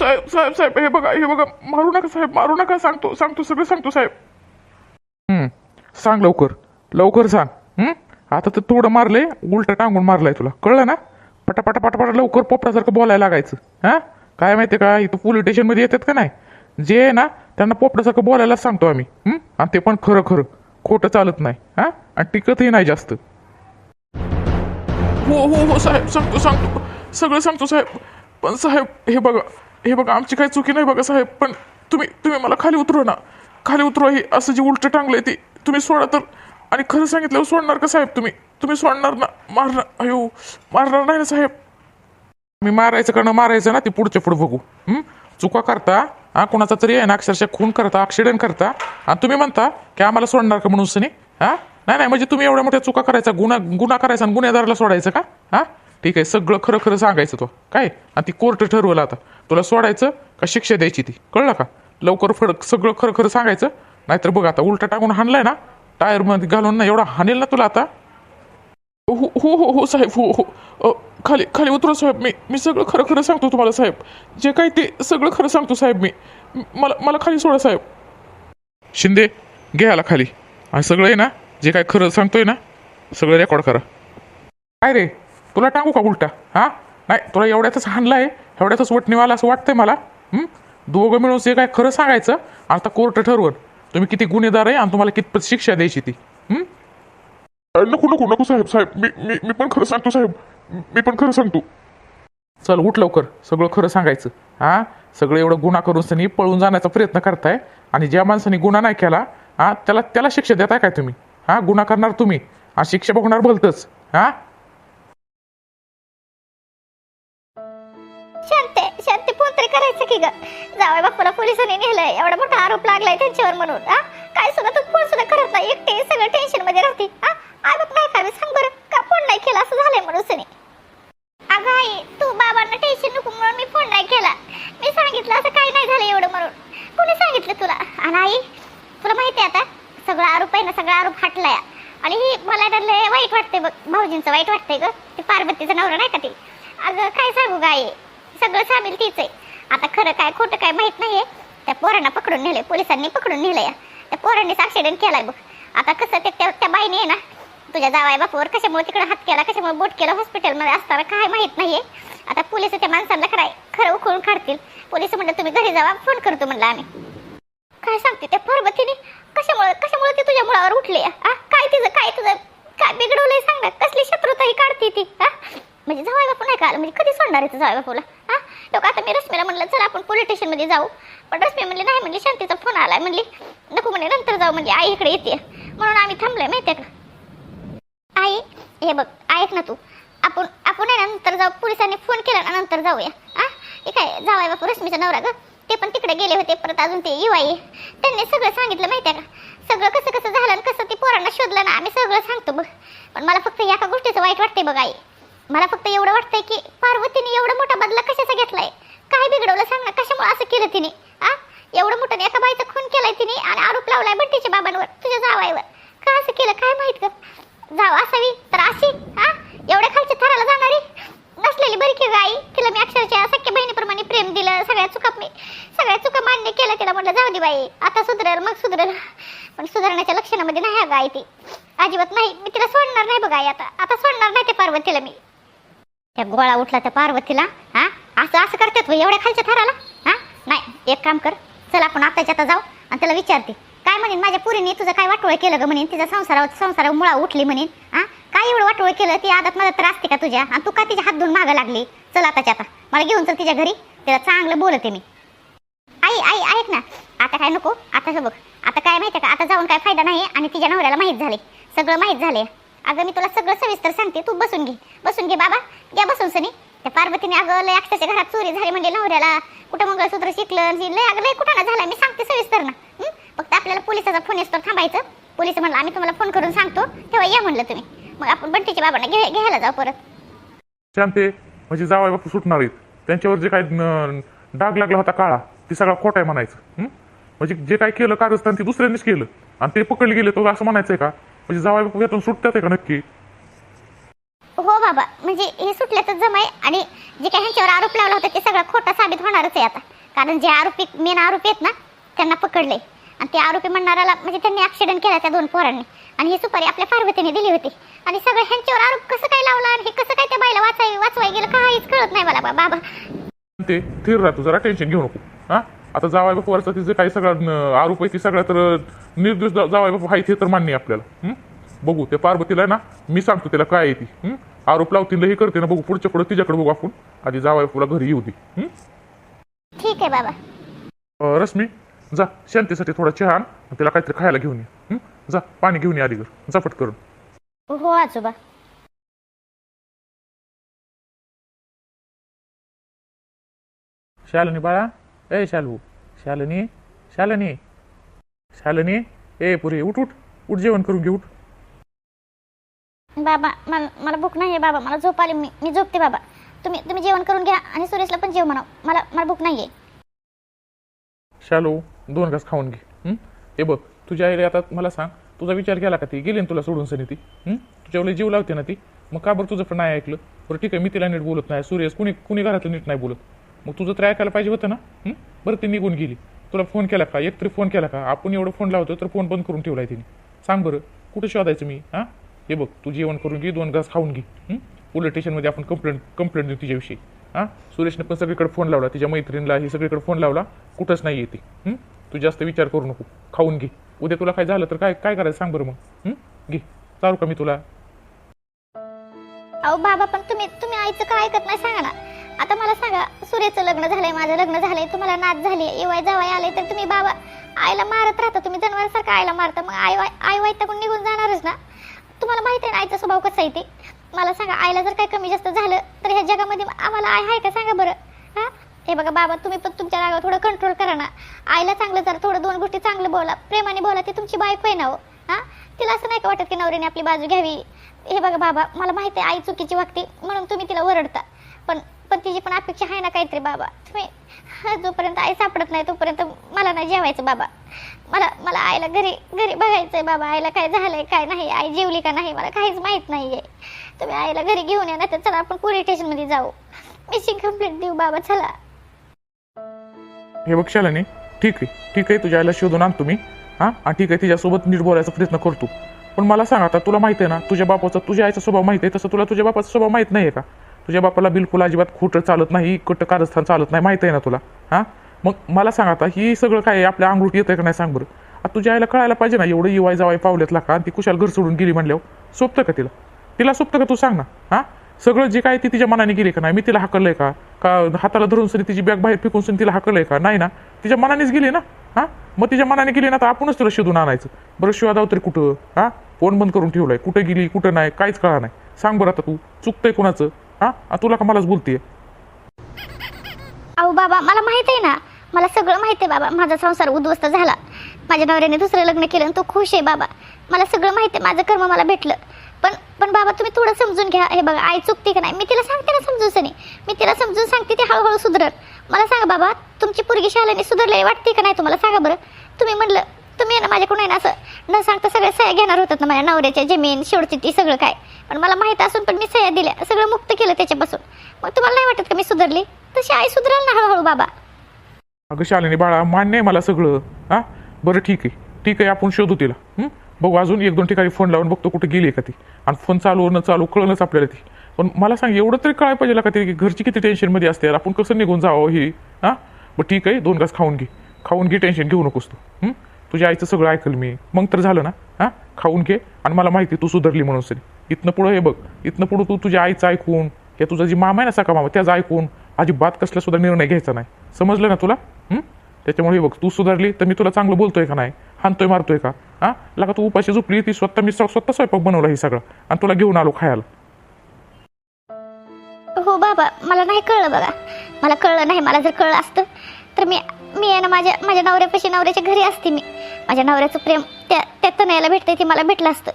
साहेब साहेब साहेब हे बघा हे बघा मारू नका साहेब मारू नका सांगतो सांगतो सगळं सांगतो साहेब. सांग लवकर लवकर सांग आता तर थोडं मारलंय उलट टांगून मारलाय तुला कळलं ना? पटापटा पटापटा लवकर पोपटासारखं बोलायला लागायचं हा? काय माहितीये का इथं पोलीस स्टेशनमध्ये येतात का नाही? जे आहे ना त्यांना पोपटासारखं बोलायलाच सांगतो आम्ही आणि ते पण खरं खरं खोटं चालत नाही हा? आणि टिकतही नाही जास्त. हो हो हो साहेब सांगतो सांगतो सगळं सांगतो साहेब. पण साहेब हे बघा हे बघा आमची काही चुकी नाही बघा साहेब पण तुम्ही तुम्ही मला खाली उतरू ना. खाली उतरू ही असं जे उलट टांगलंय ते तुम्ही सोडा तर. आणि खरं सांगितल्यावर सोडणार का साहेब तुम्ही? तुम्ही सोडणार ना मारणार अयो मारणार नाही ना साहेब. मी मारायचं का मारायचं ना ते पुढच्या पुढे बघू. चुका करता हा कोणाचा तरी आहे ना अक्षरशः खून करता ॲक्सिडेंट करता. आणि तुम्ही म्हणता की आम्हाला सोडणार का म्हणून सनी? हा? नाही नाही म्हणजे तुम्ही एवढ्या मोठ्या चुका करायचा गुन्हा गुन्हा करायचा आणि गुन्हेगाराला सोडायचं का? हा? ठीक आहे सगळं खरं खरं सांगायचं तो. काय? आणि ती कोर्ट ठरवलं आता. तुला सोडायचं का शिक्षा द्यायची ती? कळलं का? लवकर फडक सगळं खरं खरं सांगायचं. नाहीतर बघ आता उलटा टाकून हाणलाय ना टायरमध्ये घालून ना एवढा हाणेल ना तुला आता. हो हो हो हो साहेब हो हो. खाली खाली उतरू साहेब. मी मी सगळं खरं खरं सांगतो तुम्हाला साहेब. जे काय ते सगळं खरं सांगतो साहेब मी. मला मला खाली सोडा साहेब. शिंदे घे आला खाली. आणि सगळं आहे ना? जे काय खरं सांगतोय ना? सगळं रेकॉर्ड करा. काय रे? तुला टाकू का उलटा? हां? नाही तुला एवढ्यातच हाणलाय एवढ्यातच वटणीवाला असं वाटतंय मला? दोघं मिळून जे काय खरं सांगायचं आता कोर्ट ठरवून तुम्ही किती गुन्हेगार आहे आणि तुम्हाला कितपत शिक्षा द्यायची ती. नको नको नको साहेब साहेब मी मी मी पण खरं सांगतो साहेब. मी पण खरं सांगतो. चल उठ लवकर. सगळं खरं सांगायचं. हा? सगळं एवढं गुन्हा करून सनी पळून जाण्याचा प्रयत्न करताय आणि ज्या माणसाने गुन्हा नाही केला हा त्याला त्याला शिक्षा देताय काय तुम्ही? हा? गुन्हा करणार तुम्ही. हा शिक्षा बघणार भलतच. हा? की ग. जावय बापूला पोलिसांनी नेलंय. एवढा मोठा आरोप लागलाय त्यांच्यावर म्हणून हा? काय सुद्धा तू फोन सुद्धा करत नाही? एकटे सगळं टेन्शनमध्ये राहते हा? आई बाप काय करावे सांग बरं का फोन नाही केला? असं झालंय म्हणून सनी. अगं आई तू बाबांना टेन्शन नको म्हणून मी फोन नाही केला. मी सांगितलं असं काही नाही झालं एवढं म्हणून. कोणी सांगितलं तुला? आणि आई तुला माहिती आहे आता सगळा आरोप आहे ना सगळा आरोप हटलाय आणि ही मला त्यातलं वाईट वाटतंय बघ भाऊजींचं वाईट वाटतंय ग. ते पार्वतीचं नवरा नाही का ते? अगं काय सांगू गाय सगळं सामील तीच आहे. आता खरं काय खोटं काय माहीत नाहीये. त्या पोरांना पकडून नेलंय पोलिसांनी पकडून नेलंय. त्या पोरांनीच ऍक्सिडेंट केलाय बघ. आता कसं ते त्या त्या बाईने ना तुझ्या जावाय बापूवर कशामुळे तिकडे हात केला कशामुळे बोट केला हॉस्पिटलमध्ये असताना काय माहीत नाहीये. आता पोलीस त्या माणसांना खराय खरं उखळून काढतील. पोलीस म्हणलं तुम्ही घरी जावा फोन करतो म्हणलं आम्ही. काय सांगते त्या पर्वतीने? कशामुळे कशामुळे ते तुझ्या मुळावर उठले काय तिचं काय तुझं काय बिघडवलंय सांग? ना कसली शत्रुता ही काढते ती हा म्हणजे जावाय बापू नाही का आलं म्हणजे कधी सोडणार आहे जावाय बापूला हा? लोक आता मी रश्मीला म्हणलं चला आपण पोलीस स्टेशनमध्ये जाऊ. पण रश्मी म्हणली नाही म्हणली शांतीचा फोन आला म्हणली नको म्हणे नंतर जाऊ. म्हणली आई इकडे येते. म्हणून आम्ही थांबलोय माहितीये का? आई हे बघ ऐक ना तू. आपण आपण आहे ना नंतर जाऊ. पोलिसांनी फोन केला ना नंतर जाऊया. हा? हे काय जाऊया बापू रश्मीचा नवरा ग? ते पण तिकडे गेले होते परत अजून ते युवाई त्यांनी सगळं सांगितलं माहितीये का? सगळं कसं कसं झालं कसं ते पोरांना शोधलं ना आम्ही सगळं सांगतो बघ. पण मला फक्त एका गोष्टीचं वाईट वाटते बघ आई. मला फक्त एवढं वाटतंय की पार्वतीने एवढा मोठा बदला कशाचा घेतलाय? काय बिघडवलं सांग? ना कशामुळे असं केलं तिने? आ? एवढं मोठं एका बाईचा खून केलाय तिने आणि आरोप लावलाय बंटीच्या बाबांवर तुझ्या जावाईवर. का असं केलं? काय माहीत का जाव असावी तर अशी हा एवढ्या खालच्या थराला जाणारी? नसलेली बरी की गाई तिला मी अक्षरशः सख्या बहिणीप्रमाणे प्रेम दिलं सगळ्या चुका मी सगळ्या चुका मान्य केल्या तिला. म्हटलं जाऊ दे बाई आता सुधरेल मग सुधरेल. पण सुधारण्याच्या लक्षणामध्ये नाही हा गाय ती. अजिबात नाही. मी तिला सोडणार नाही बघा आता. आता सोडणार नाही ते पार्वतीला मी. त्या गोळा उठला त्या पार्वतीला हा? असं असं करतात एवढ्या खालच्या थराला? हा? नाही एक काम कर. चल आपण आताच्या आता जाऊ आणि त्याला विचारते. काय म्हणेन माझ्या पुरीने? तुझं काय वाटोळ केलं ग म्हणेन? तिच्या संसारावर संसारावर मुळा उठली म्हणेन? हा? काय एवढं वाटोळ केलं? ती आदत मला त्रास असते का तुझ्या? आणि तू का तिच्या हात धुवून मागं लागली? चल आताच्या आता. मला घेऊन चल तिच्या घरी. तिला चांगलं बोलते मी. आई आई आहेत ना. आता काय नको? आता बघ. आता काय माहिती का? आता जाऊन काय फायदा नाही आणि तिच्या नवऱ्याला माहीत झाले. सगळं माहीत झाले अगं मी तुला सगळं सविस्तर सांगते. तू बसून घे. बसून घे बाबा. घ्या बसून सनी. त्या पार्वतीने अगं लय अक्षरच्या घरात चोरी झाली म्हणजे नवऱ्याला कुठं मंगळसूत्र शिकलं लय अगं लय कुठं ना झालं मी सांगते सविस्तर ना फक्त आपल्याला पोलिसाचा फोन येतो थांबायचं. पोलीस म्हणलं आम्ही तुम्हाला फोन करून सांगतो. तेव्हा या म्हणलं तुम्ही. मग आपण बंटीच्या बाबांना घे घ्यायला जाऊ परत. शांते म्हणजे जावाय बापू सुटणार आहेत. त्यांच्यावर जे काय न- डाग लागला होता काळा ते सगळा खोटा आहे म्हणायचं. म्हणजे जे काय केलं कारस्थान ते दुसऱ्यांनीच केलं. आणि ते पकडले गेले तो असं म्हणायचंय का? म्हणजे जावाय बापू यातून सुटतात आहे का नक्की? हो बाबा म्हणजे हे सुटल्याचं जमाय आणि जे काही ह्यांच्यावर आरोप लावला होता ते सगळं खोटं साबित होणारच आहे आता. कारण जे आरोपी मेन आरोपी आहेत ना त्यांना पकडले आणि ते आरोपी म्हणणाऱ्याला म्हणजे त्यांनी ऍक्सिडेंट केला त्या दोन पोरांनी. आणि ही सुपारी आपल्या पार्वतीने दिली होती. आणि सगळं ह्यांच्यावर आरोप कसं काय लावला आणि हे कसं काय त्या बाईला वाचाय वाचवाय गेलं काहीच कळत नाही मला बाबा. ते स्थिर राहतो जरा टेन्शन घेऊ नको. हा? आता जावाय बापूवरचा तिचे काही सगळं आरोप आहे ती सगळं तर निर्दोष जावाय बापू आहे ते तर मान्य आपल्याला. हं? बघू ते पार्वतीला आहे ना मी सांगतो तिला काय आहे ती? आरोप लावतील हे करते ना बघू पुढच्या पुढे तिच्याकडे बघू आपण. आधी जावाय बापूला घरी येऊ दे. हं? ठीक आहे बाबा. रश्मी जा शांतीसाठी थोडा चहा तिला काहीतरी खायला घेऊन ये. हं? जा पाणी घेऊन ये आधी घर जा पटकरून हो आजोबा. शालिनी बाळा ए शालू. शालिनी? शालिनी? शालिनी? ए पुरे उठ उठ. उठ जेवण करून घे उठ. बाबा मला मला भूक नाही आहे बाबा. मला झोप आली. मी मी झोपते बाबा. तुम्ही तुम्ही जेवण करून घ्या आणि सुरेशला पण जेव म्हणा मला मला भूक नाही आहे शालू दोन घास खाऊन घे. हं? हे बघ तुझ्या आईला आता मला सांग. तुझा विचार केला का ती? गेली ना तुला सोडून सनी ती? हं? तुझ्या वेळेला जीव लावते ना ती? मग का बरं तुझं पण नाही ऐकलं? बरं ठीक आहे मी तिला नीट बोलत नाही. सुरेश कुणी कुणी घरातलं नीट नाही बोलत. मग तुझं तर ऐकायला पाहिजे होतं ना? बरं ती निघून गेली. तुला फोन केला का? एकतरी फोन केला का? आपण एवढं फोन लावतो तर फोन बंद करून ठेवलाय तिने. सांग बरं कुठं शोधायचं मी? हां? हे बघ तू जेवण करून घे दोन घास खाऊन घे. पोलीस स्टेशनमध्ये आपण कंप्लेंट कंप्लेंट देऊ तिच्याविषयी. हां? सुरेशने पण सगळीकडे फोन लावला तिच्या मैत्रिणीला हे सगळीकडे फोन लावला. कुठंच नाही येते तू जास्त विचार करू नको. खाऊन घे. उद्या तुला काय झालं तर काय काय करायचं सांग बरं मग. घे. चालू का मी तुला? अहो बाबा पण तुम्ही तुम्ही आईचं काय ऐकत नाही सांगा ना. आता मला सांगा सूर्याचं लग्न झालंय माझं लग्न झालंय तुम्हाला नाच झाली येवाय जावाय आले तर तुम्ही बाबा आईला मारत राहता तुम्ही जनावरासारखं आईला मारता मग आई वाय आई वाईट टाकून निघून जाणारच ना? तुम्हाला माहिती आहे ना आईचा स्वभाव कसा आहे ते? मला सांगा आईला जर काही कमी जास्त झालं तर ह्या जगामध्ये आम्हाला आई आहे का? सांगा बरं. हा? हे बघा बाबा तुम्ही पण तुमच्या रागावर थोडं कंट्रोल करा ना. आईला चांगलं जरा थोडं दोन गोष्टी चांगलं बोला प्रेमाने बोला ती तुमची बायको आहे ना हो? हा? तिला असं नाही का वाटत की नवऱ्याने आपली बाजू घ्यावी? हे बघा बाबा मला माहिती आहे आई चुकीची वागते म्हणून तुम्ही तिला ओरडता. पण पण तिची पण अपेक्षा आहे ना काहीतरी बाबा. तुम्ही हा, जोपर्यंत आई सापडत नाही तोपर्यंत मला नाही जेवायचं बाबा. मला मला आईला घरी घरी बघायचंय बाबा. आईला काय झालंय काय नाही आई जेवली का नाही मला काहीच माहीत नाहीये. तुम्ही आईला घरी घेऊन या नाही तर चला आपण पोलीस स्टेशनमध्ये जाऊ. मिसिंग कंप्लेंट देऊ बाबा चला. हे बघ शालिनी ठीक आहे ठीक आहे तुझ्या आईला शोधून आणतो मी हां ठीक आहे तिच्यासोबत नीट बोलायचा प्रयत्न करतो. पण मला सांग आता तुला माहिती आहे ना तुझ्या बापाचा तुझ्या आईचा स्वभाव माहिती आहे तसं तुला तुझ्या बापाचा स्वभाव माहीत नाही आहे का? तुझ्या बापाला बिलकुल अजिबात खोटं चालत नाही खोटं कारस्थान चालत नाही माहिती आहे ना तुला? हां? मग मला सांग आता ही सगळं काय आपल्या अंगलूट येतं का नाही सांग बरं? आता तुझ्या आईला कळायला पाहिजे ना एवढं युवाय जावाय पावलेतला का आणि ती कुशाल घर सोडून गेली म्हणल्यावर. सोपतं का तिला? तिला सोपतं का तू सांग ना हां? सगळं जे काय ती तिच्या मनाने गेली का नाही? मी तिला हाकललंय का? का हाताला धरून सरी तिची बॅग बाहेर फेकून सरी तिला हाकललंय का? नाही ना. तिच्या मनानेच गेली ना हां? मग तिच्या मनाने गेली ना तर आपणच तुला शोधून आणायचं. बरं शोधाव तरी कुठं? हां? फोन बंद करून ठेवलाय. कुठं गेली कुठं नाही काहीच कळा नाही. सांग बरं आता तू. चुकतंय कोणाचं? हा? आ, तुला का मलाच बोलतीये. अहो बाबा मला माहीत आहे ना. मला सगळं माहिती आहे बाबा. माझा संसार उद्ध्वस्त झाला. माझ्या नवऱ्याने दुसरं लग्न केलं आणि तो खुश आहे बाबा. मला सगळं माहीत आहे. माझं कर्म मला भेटलं. पण पण बाबा तुम्ही थोडं समजून घ्या. हे बघा आई चुकते का नाही? मी तिला सांगते ना समजून सनी. मी तिला समजून सांगते ती हळूहळू सुधरल. मला सांगा बाबा तुमची पोरगी शाळेने सुधरले वाटते का नाही? तुम्हाला सांगा बरं. तुम्ही म्हणलं तुम्ही आहे ना माझ्याकडून आहे ना असं न सांगता सगळ्या सह्या घेणार होतात ना माझ्या नवऱ्याच्या जमीन शेवटची सगळं काय. पण मला माहीत असून पण मी सह्या दिल्या सगळं मुक्त केलं त्याच्यापासून. मग तुम्हाला नाही वाटत का मी सुधरली? तशी आई सुधरेल ना हळूहळू बाबा. अगं शालिनी बाळा मान्य आहे मला सगळं. हां? बरं ठीक आहे. ठीक आहे आपण शोधू तिला. बघू अजून एक दोन ठिकाणी फोन लावून बघतो कुठे गेली आहे का ती. आणि फोन चालू न चालू कळणच आपल्याला ती. पण मला सांग एवढं तरी कळायला पाहिजे का ती? की घरची किती टेन्शनमध्ये असते यार? आपण कसं निघून जावं ही? हां? बरं ठीक आहे दोन घास खाऊन घे. खाऊन घे टेन्शन घेऊ नकोस तू. तुझ्या आईचं सगळं ऐकल मी. मग तर झालं ना? हां? खाऊन घे आणि मला माहिती तू सुधारली म्हणून सरी इथनं पुढं हे बघ. इथनं पुढं तू तुझ्या आईचं ऐकून या तुझा जी मामा आहे ना सका मामा त्याचं ऐकून अजिबात कसला सुद्धा निर्णय घ्यायचा नाही. समजलं ना तुला? त्याच्यामुळे हे बघ तू सुधारली तर मी तुला चांगलं बोलतोय का नाही? हाणतोय मारतोय का? हां? लागा तू उपाशी झोपली ती स्वतः मी स्वतः स्वयंपाक बनवला हे सगळं आणि तुला घेऊन आलो खायला. हो बाबा मला नाही कळलं बघा. मला कळलं नाही मला जर कळलं असतं तर मी मी आहे ना माझ्या माझ्या नवऱ्यापाशी नवऱ्याच्या घरी असते मी. माझ्या नवऱ्याचं प्रेम त्या त्या तनयाला भेटते ते मला भेटलं असतं.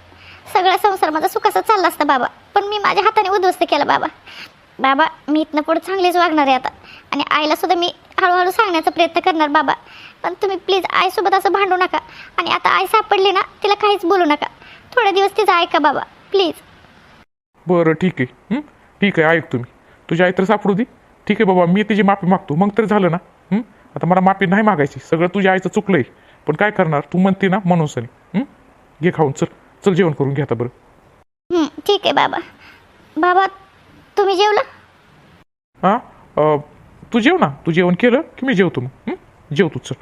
सगळा संसार माझा सुखाचा चालला असता बाबा. पण मी माझ्या हाताने उद्ध्वस्त केला बाबा. बाबा मी इथनं पुढे चांगलीच वागणार आहे आता. आणि आईला सुद्धा मी हळूहळू सांगण्याचा प्रयत्न करणार बाबा. पण तुम्ही प्लीज आईसोबत असं भांडू नका. आणि आता आई सापडली ना तिला काहीच बोलू नका. थोडे दिवस तिचं ऐका बाबा प्लीज. बरं ठीक आहे. हं? ठीक आहे ऐक तुम्ही. तुझी आई तर सापडू दे. ठीक आहे बाबा मी तिची माफी मागतो. मग तर झालं ना. आता मला माफी नाही मागायची. सगळं तुझ्या आईचं चुकलंय. पण काय करणार? तू म्हणते ना म्हणून सनी. हं? घे खाऊन चल. चल जेवण करून घ्या आता बरं. हं, ठीक आहे बाबा. बाबा तुम्ही जेवला? हां? तू जेव ना. तू जेवण केलं की मी जेवतो मग. हं? जेव तू चल.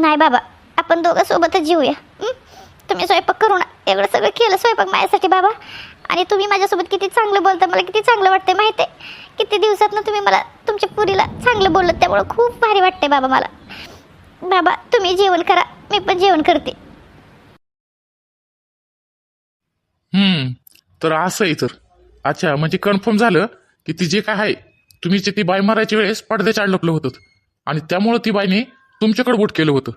नाही बाबा. आपण दोघं सोबतच जेऊया. हं? तुम्ही स्वयंपाक करू ना. एवढं सगळं केलं स्वयंपाक माझ्यासाठी बाबा. आणि तुम्ही माझ्यासोबत किती चांगलं बोलता मला किती चांगलं वाटतंय माहिती आहे किती दिवसातनं तुम्ही मला तुमच्या पुरीला चांगलं बोललं त्यामुळं खूप भारी वाटते बाबा मला. बाबा तुम्ही जेवण करा मी पण जेवण करते. हम्म तर असं आहे तर. अच्छा म्हणजे कन्फर्म झालं की ती जे काय आहे तुम्ही ती बाय मारायच्या वेळेस पडद्याच्या अडकलं होतं. आणि त्यामुळं ती बायने तुमच्याकडे बोट केलं होतं.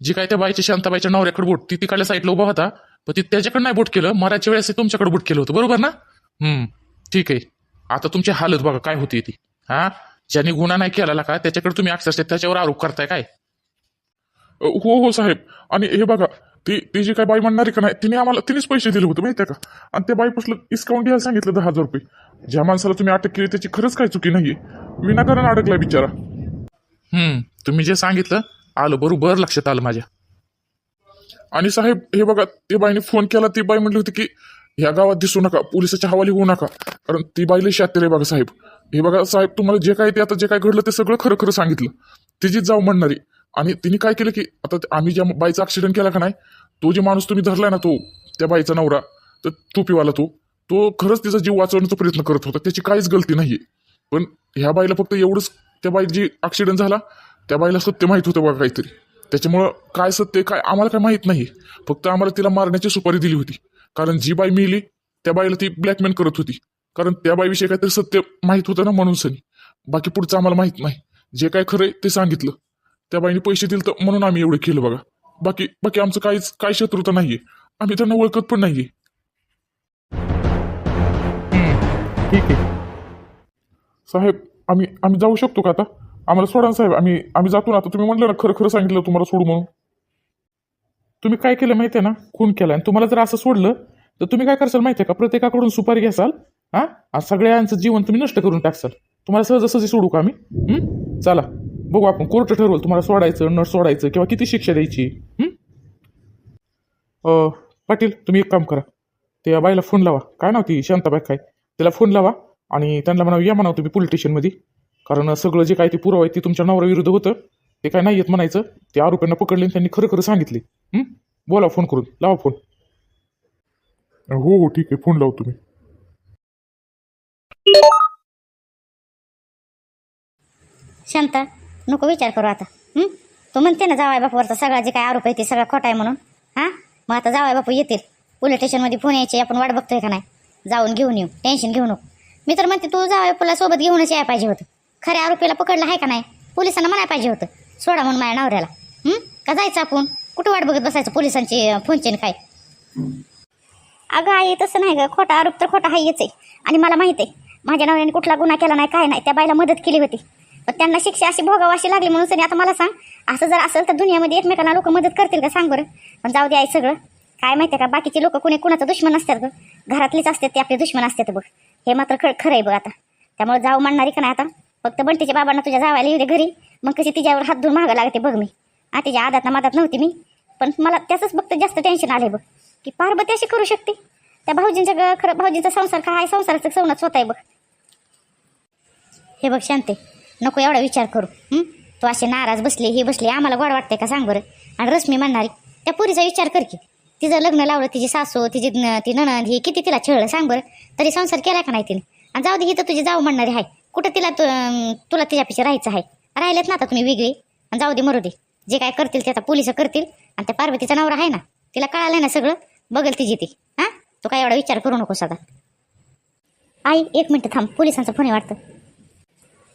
जी काय त्या बाईच्या शांताबाईच्या नवऱ्याकडे बोट ती तिकडल्या साईडला उभा होता. पण ती त्याच्याकडे नाही बोट केलं. मारायच्या वेळेस तुमच्याकडे बुट केलं होतं. बरोबर ना? हम्म. ठीक आहे. आता तुमची हालत बघा काय होती ती. हा? ज्याने गुन्हा नाही केला का त्याच्याकडे तुम्ही अक्षरशः त्याच्यावर आरोप करताय काय? हो हो साहेब. आणि हे बघा ती ती जी काय बाई म्हणणारी का नाही तिने आम्हाला तिनेच पैसे दिले होते माहिती आहे का? आणि त्या बाईपासलं डिस्काउंट द्यायला सांगितलं दहा हजार रुपये. ज्या माणसाला तुम्ही अटक केली त्याची खरंच काय चुकी नाही विनाकारण अडकलाय बिचारा. हम्म. तुम्ही जे सांगितलं आलं बरोबर लक्षात आलं माझ्या. आणि साहेब हे बघा ते बाईने फोन केला ती बाई म्हटली होती की ह्या गावात दिसू नका पोलिसाच्या हवाली होऊ नका. कारण ती बाईला शातेले बघा साहेब. हे बघा साहेब तुम्हाला जे काय ते आता जे काय घडलं ते सगळं खरं खरं सांगितलं. तिचीच जाऊ म्हणणारी आणि तिने काय केलं की आता आम्ही ज्या बाईचा ऍक्सिडेंट केला का नाही तो जे माणूस तुम्ही धरलाय ना तो त्या बाईचा नवरा तर तुपीवाला तो तो खरंच तिचा जीव वाचवण्याचा प्रयत्न करत होता. त्याची काहीच गलती नाही पण ह्या बाईला फक्त एवढंच त्या बाई जी ऍक्सिडेंट झाला त्या बाईला सत्य माहीत होतं बघा काहीतरी. त्याच्यामुळं काय सत्य काय आम्हाला काय माहीत नाही. फक्त आम्हाला तिला मारण्याची सुपारी दिली होती. कारण जी बाई मिली त्या बाईला ती ब्लॅकमेल करत होती. कारण त्या बाईविषयी काहीतरी सत्य माहीत होतं ना म्हणून सनी. बाकी पुढचं आम्हाला माहीत नाही. जे काय खरंय ते सांगितलं. त्या बाईने पैसे दिले तर म्हणून आम्ही एवढं केलं बघा. बाकी बाकी आमचं काहीच काही शत्रुता नाहीये. आम्ही त्यांना ओळखत पण नाहीये. ठीक आहे. साहेब आम्ही आम्ही जाऊ शकतो का आता? आम्हाला सोडा साहेब आम्ही आम्ही जातो ना. आता तुम्ही म्हटलं ना खरं खरं सांगितलं तुम्हाला सोडू म्हणून. तुम्ही काय केलं माहिती आहे ना? खून केला. आणि तुम्हाला जर असं सोडलं तर तुम्ही काय करसाल माहिती आहे का? प्रत्येकाकडून सुपारी घ्यासाल हा? सगळ्यांचं जीवन तुम्ही नष्ट करून टाकसाल. तुम्हाला सहजासहजी सोडू का आम्ही? चला. बघू आपण. कोर्ट ठरवलं तुम्हाला सोडायचं न सोडायचं किंवा किती शिक्षा द्यायची. पाटील तुम्ही एक काम करा. त्या बाईला फोन लावा. काय नाव ती? शांताबाई काय? त्याला फोन लावा आणि त्यांना म्हणावं या म्हणावं तुम्ही पोलीस स्टेशनमध्ये कारण सगळं जे काय ते पुरावा आहे ते तुमच्या नवऱ्याविरुद्ध होतं. ते काय नाही येत म्हणायचं. ते आरोपींना पकडले आणि त्यांनी खरं खरं सांगितले. हं? बोला फोन करून. लावा फोन हो हो ठीक आहे. फोन लावतो तुम्ही शांता नको विचार करू आता. हं? तू म्हणते ना जावाय बापूवरचा सगळा जे काय आरोप आहे ते सगळा खोटा आहे म्हणून. हां? मग आता जावाय बापू येतील. पोलीस स्टेशनमध्ये फोन यायचे. आपण वाट बघतोय का नाही? जाऊन घेऊन येऊ. टेन्शन घेऊ नको. मी तर म्हणते तू जावाय बापूला सोबत घेऊनच यायला पाहिजे होतं. खऱ्या आरोपीला पकडलं आहे का नाही? पोलिसांना म्हणायला पाहिजे होतं. सोडा म्हणून माझ्या नवऱ्याला. का जायचं आपण? कुठं वाट बघत बसायचं पोलिसांची फोनचेन काय? अगं आई तसं नाही गं. खोटा आरोप तर खोटा हायच आहे. आणि मला माहिती आहे माझ्या नवऱ्याने कुठला गुन्हा केला नाही काय नाही त्या बाईला मदत केली होती. पण त्यांना शिक्षा अशी भोगाव अशी लागली म्हणून सनी आता मला सांग असं जर असेल तर दुनियामध्ये एकमेकांना लोक मदत करतील का? सांग बरं. पण जाऊ दे आई सगळं. काय माहिती आहे का? बाकीचे लोक कुणी कुणाचं दुश्मन असतात गं? घरातलीच असतात ते आपले दुश्मन असतात बघ. हे मात्र खरं खरं आहे बघ आता. त्यामुळे जाऊ म्हणणारी का नाही आता? फक्त बंटीच्या बाबांना तुझ्या जावायला येऊ दे घरी. मग कशी तिच्यावर हात धुवून मागं लागते बघ मी. हा तिच्या आदात ना मदत नव्हती मी. पण मला त्याचंच फक्त जास्त टेन्शन आले बघ. की पार्वती अशी करू शकते. त्या भाऊजींचा खरं भाऊजींचा संसार काय आहे? संसाराचं सवनाच होत आहे बघ. हे बघ शांते नको एवढा विचार करू. तू असे नाराज बसले हे बसली आम्हाला गोड वाटते का सांग बरं? आणि रश्मी म्हणणारी त्या पुरीचा विचार कर की. तिचं लग्न लावलं तिची सासू तिची न- ती नणंद ही किती तिला छळलं सांग बरं? तरी संसार केला का नाही तिने? आणि जाऊ दे ही तर तुझी जाऊ म्हणणारी आहे. कुठं तिला तु- तुला तिच्यापेक्षा राहायचं आहे? राहिलेत ना आता तुम्ही वेगळी. आणि जाऊ दे मरू दे. जे काय करतील ते आता पोलीस करतील. आणि त्या पार्वतीचा नवरा आहे ना तिला कळालं ना सगळं. बघल तिची ती हां? तू काय एवढा विचार करू नको आता. आई एक मिनटं थांब. पोलिसांचा फोन आहे वाटतं.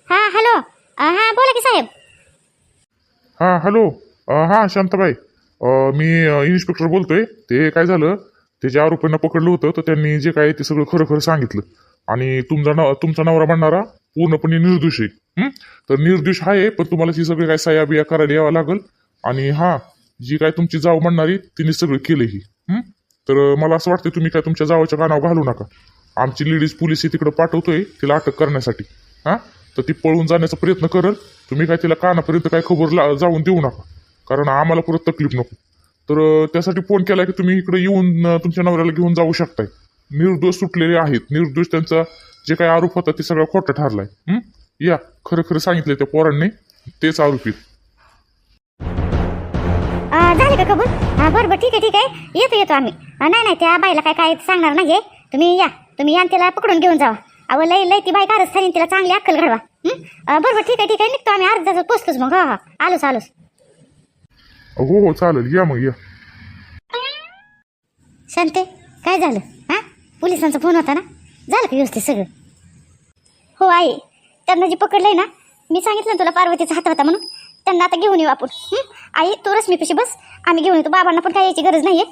हां हॅलो. हां बोला की साहेब. हां हॅलो. हां शांताबाई. मी इन्स्पेक्टर बोलतोय. ते काय झालं ते ज्या आरोपींना पकडलं होतं तर त्यांनी जे काय ते सगळं खरं खरं सांगितलं. आणि तुमचा नव तुमचा नवरा म्हणणारा पूर्णपणे निर्दोष आहे. तर निर्दोष आहे पण तुम्हाला ती सगळी काय साया बिया करायला यावं लागल. आणि हां जी काय तुमची जाव म्हणणारी तिने सगळं केलं ही. तर मला असं वाटतं तुम्ही काय तुमच्या जावाच्या कानावर घालू नका. आमची लेडीज पोलीस तिकडे पाठवतोय तिला अटक करण्यासाठी. हां? तर ती पळून जाण्याचा प्रयत्न करल. तुम्ही काय तिला कानापर्यंत काय खबर ला जाऊन देऊ नका. कारण आम्हाला परत तकलीफ नको. तर त्यासाठी फोन केला की तुम्ही इकडे येऊन तुमच्या नवऱ्याला घेऊन जाऊ शकताय. निर्दोष सुटलेले आहेत. निर्दोष त्यांचा जे काही आरोप होता ते सगळं खोटं ठरलाय. हं? या खरं खरं सांगितलंय त्या पोरांनी तेच आरोपी झाले का कबूल? हा बरं बरं ठीक आहे ठीक आहे. येतो येतो आम्ही. नाही नाही त्या बाईला काय काय सांगणार नाही तुम्ही या तुम्ही या तिला पकडून घेऊन जावा. अहो लय लय ती बाई कारस्थानी तिला चांगली अक्कल घडवा. हं? अं, बरं बरं ठीक आहे ठीक आहे. निघतो आम्ही. अर्धा तासात पोचतोच मग. हा हा. आलोच आलोच. हो हो चालेल. या मग या. शांते काय झालं? हा? पोलिसांचा फोन होता ना? झालं का व्यवस्थित सगळं? हो आई. त्यांना जे पकडलंय ना मी सांगितलं ना तुला पार्वतीचा हात होता म्हणून. त्यांना आता घेऊन येऊ आपण. आई तू रश्मीपेशी बस आम्ही घेऊन येतो बाबांना पण काय यायची गरज आहे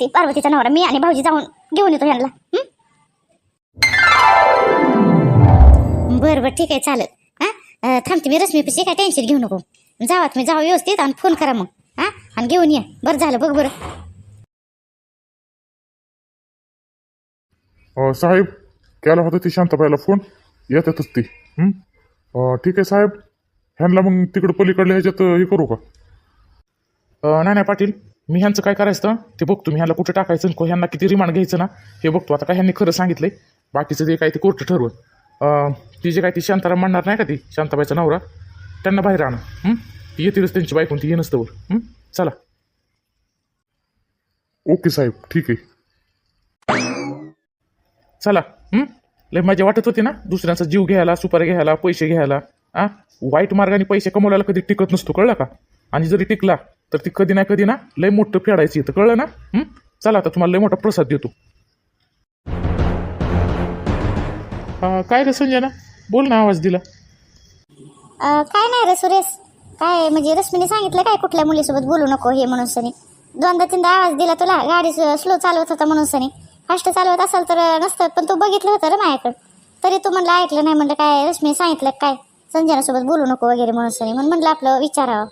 ती पार्वतीचा नवरा मी आणि भाऊजी जाऊन घेऊन येतो यांना बरं बरं. ठीक आहे चालेल. हां? थांबते मी रश्मीपेशी काय टेन्शन घेऊ नको. जावा तुम्ही जावा व्यवस्थित आणि फोन करा मग. हां? आणि घेऊन या. बरं झालं बघ बरं. साहेब केला होता ती शांताबाईला फोन येतातच ती. ठीक आहे साहेब. ह्यांना मग तिकडं पलीकडल्या ह्याच्यात हे करू का? नाही नाही पाटील. मी ह्यांचं काय करायचं? ते बघतो. मी ह्यांना कुठे टाकायचं आणि ह्यांना किती रिमांड घ्यायचं ना हे बघतो. आता काय ह्यांनी खरं सांगितलंय. बाकीचं जे काय ते कोर्ट ठरवत ती जे काय ती शांताराम म्हणणार नाही का ती? शांताबाईचा नवरा. त्यांना बाहेर आणा? ती येतीलच त्यांची बायकून ती येणं हं? चला. ओके साहेब. ठीक आहे. चला लय मजा वाटत होती ना? दुसऱ्यांचा जीव घ्यायला सुपारी घ्यायला पैसे घ्यायला आ? वाईट मार्गाने पैसे कमवल्याला कधी टिकत नसतो कळलं का? आणि जरी टिकला तर ती कधी ना कधी ना लय मोठं फेडायची येतं कळलं ना? चला आता तुम्हाला लय मोठा प्रसाद देतो. हा, काय रे संजना? बोल ना आवाज दिला. काय नाही रे सुरेश. काय म्हणजे रश्मीने सांगितलं काय कुठल्या मुलीसोबत बोलू नको हे म्हणून सनी. दोनदा तीनदा आवाज दिला तुला गाडी स्लो चालवत होता म्हणून सनी. फास्ट चालवत असेल तर नसतं पण तू बघितलं होतं रे माझ्याकडं. तरी तू म्हणलं ऐकलं नाही म्हणलं काय रश्मीने सांगितलं काय? संजनासोबत बोलू नको वगैरे म्हणून सनी म्हणून म्हणलं आपलं विचारावं.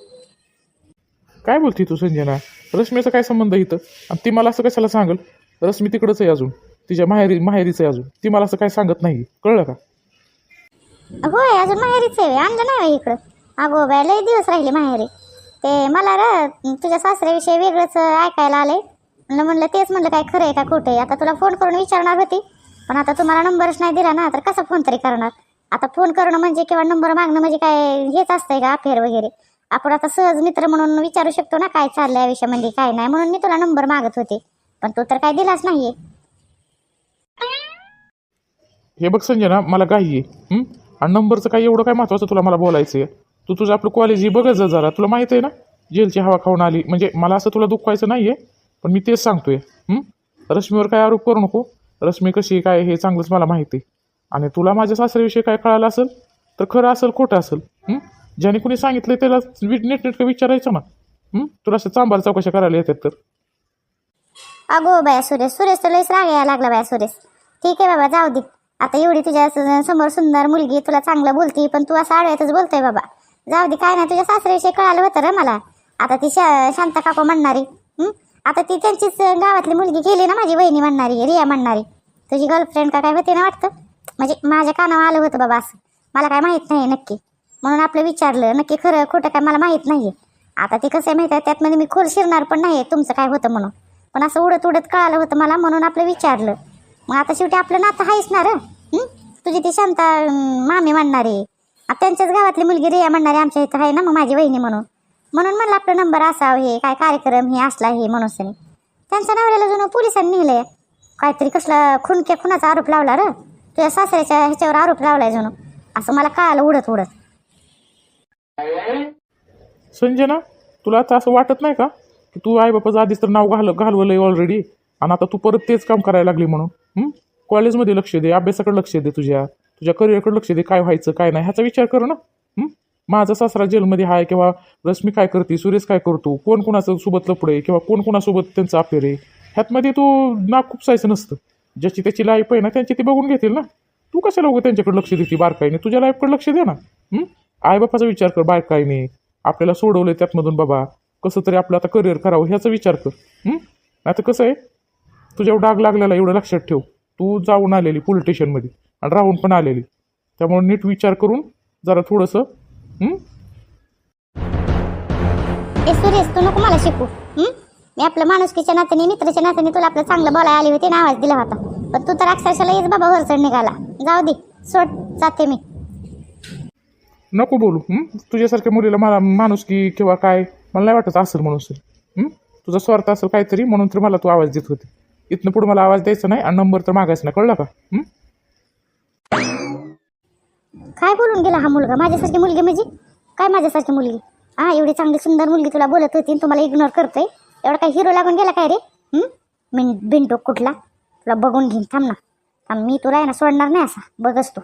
काय बोलती तू संजना? रश्मीचा काय संबंध इथं? आणि ती मला असं कशाला सांगल? रश्मी तिकडंच आहे अजून. तिच्या माहेरी माहेरीच आहे अजून. ती मला असं काय सांगत नाही. कळलं का? होय अजून माहेरीच आहे. आणलं नाही इकडं. अगो बाय लय दिवस राहिले माहेरी. ते मला र तुझ्या सासऱ्याविषयी वेगळंच ऐकायला आलंय. म्हणलं म्हणलं तेच म्हणलं काय खरं आहे का खोटं आहे? आता तुला फोन करून विचारणार होती. पण आता तुम्हाला नंबरच नाही दिला ना तर कसा फोन तरी करणार? आता फोन करणं म्हणजे किंवा नंबर मागणं म्हणजे काय हेच असतंय का अफेअर वगैरे? आपण आता सहज मित्र म्हणून विचारू शकतो ना काय चाललंय या विषयामध्ये काय नाही? म्हणून मी तुला नंबर मागत होते. पण तू तर काय दिलाच नाहीये. हे बघ संजना मला काही आहे. आणि नंबरचं काय एवढं काय महत्त्वाचं तुला मला बोलायचं आहे तू तुझं आपलं कॉलेज बघत जा जरा. तुला माहिती आहे ना? जेलची हवा खाऊन आली. म्हणजे मला असं तुला दुखवायचं नाही आहे पण मी तेच सांगतोय रश्मीवर काय आरोप करू नको. रश्मी कशी काय हे चांगलंच मला माहिती आहे. आणि तुला माझ्या सासऱ्याविषयी काय कळालं असेल तर खरं असेल खोटं असेल ज्याने कुणी सांगितलं त्याला वि- नीटनेटकं विचारायचं ना तुला असं चांबाल चौकशा करायला येतात तर. अगो बाया सुरेश सुरेश तर लयच राग यायला लागला बाया सुरेश. ठीक आहे बाबा जाऊ दे. आता एवढी तुझ्या समोर सुंदर मुलगी तुला चांगलं बोलती पण तू असं आडव्यातच बोलतोय बाबा. जाऊ दे काय नाही तुझ्या सासऱ्याविषयी कळालं होतं रे मला. आता ती शा शांता काकू म्हणणारी. आता ती त्यांचीच गावातली मुलगी गेली ना माझी बहिणी म्हणणारी रिया म्हणणारी. तुझी गर्लफ्रेंड का काय होती ना वाटतं? म्हणजे माझ्या कानावर आलं होतं बाबा असं. मला काय माहीत नाही नक्की. म्हणून आपलं विचारलं नक्की खरं खोटं काय मला माहीत नाही आता ते कसं आहे माहीत आहे त्यातमध्ये मी खोल शिरणार पण नाही तुमचं काय होतं म्हणून. पण असं उडत उडत कळालं होतं मला म्हणून आपलं विचारलं. मग आता शेवटी आपलं नातं आहेच ना रे? तुझी ती शांता मामी म्हणणारी. आता त्यांच्याच गावातली मुलगी रिया म्हणणारी आमच्या इथं आहे ना मग माझी वहिनी म्हणून. म्हणून म्हणलं आपलं नंबर असावं हे काय कार्यक्रम हे असला हे म्हणून सनी त्यांच्या नवऱ्याला जुनं पोलिसांनी नेलंय. काहीतरी कसला खून खुनाचा आरोप लावला र. तुझ्या सासऱ्याच्या ह्याच्यावर आरोप लावलाय जुनं असं मला कळालं उडत उडत संजना तुला आता असं वाटत नाही का? की तू आई बापाचं आधीच तर नाव घाल घालवलंय ऑलरेडी आणि आता तू परत तेच काम करायला लागली म्हणून. कॉलेजमध्ये लक्ष दे अभ्यासाकडे लक्ष दे तुझ्या. तुझ्या करिअरकडे लक्ष दे काय व्हायचं काय नाही ह्याचा विचार कर ना. माझा सासरा जेलमध्ये आहे किंवा रश्मी काय करते सुरेश काय करतो कोण कोणाचं सोबत लपडे किंवा कोण कोणासोबत त्यांचं अफेअर आहे ह्यातमध्ये तू नाक खुपसायचं नसतं. ज्याची त्याची लाईफ आहे ना त्यांची ती बघून घेतील ना. तू कशाला उगं त्यांच्याकडे लक्ष देते बारकाईने? तुझ्या लाईफकडे लक्ष दे ना. आईबापाचा विचार कर बारकाईने. आपल्याला सोडवलं त्यातमधून बाबा. कसं तरी आपलं आता करिअर करावं ह्याचा विचार कर. आता कसं आहे? तुझ्यावर डाग लागलेला एवढं लक्षात ठेव. तू जाऊन आलेली पोलीस स्टेशनमध्ये आणि राहून पण आलेली. त्यामुळे नीट विचार करून जरा थोडंसं ए सुरेश तू नको मला शिकू हं? मी आपलं माणुसकीच्या नात्याने मित्राच्या नात्याने तुला आपलं चांगलं बोलायला आली होती ना आवाज दिला होता पण तू तर अक्षरशः येच बाबा वरचढ निघाला जाऊ दे सोड जाते मी नको बोलू हं? तुझ्यासारख्या मुलीला मला माणूस की किंवा काय मला नाही वाटत असेल म्हणून सर हं? तुझा स्वार्थ असेल काहीतरी म्हणून तर मला तू आवाज देत होती इथनं पुढे मला आवाज द्यायचा नाही आणि नंबर तर मागायचा नाही कळला का हं? काय बोलून गेला हा मुलगा? माझ्यासारखी मुलगी म्हणजे? काय माझ्यासारखी मुलगी? हा एवढी चांगली सुंदर मुलगी तुला बोलत होती तुम्हाला इग्नोर करतोय. एवढा काय हिरो लागून गेला काय रे? मिन बिनटोक कुठला? तुला बघून घेईन. थांब ना. थांब मी तुला आहे ना सोडणार नाही असा. बघच तू.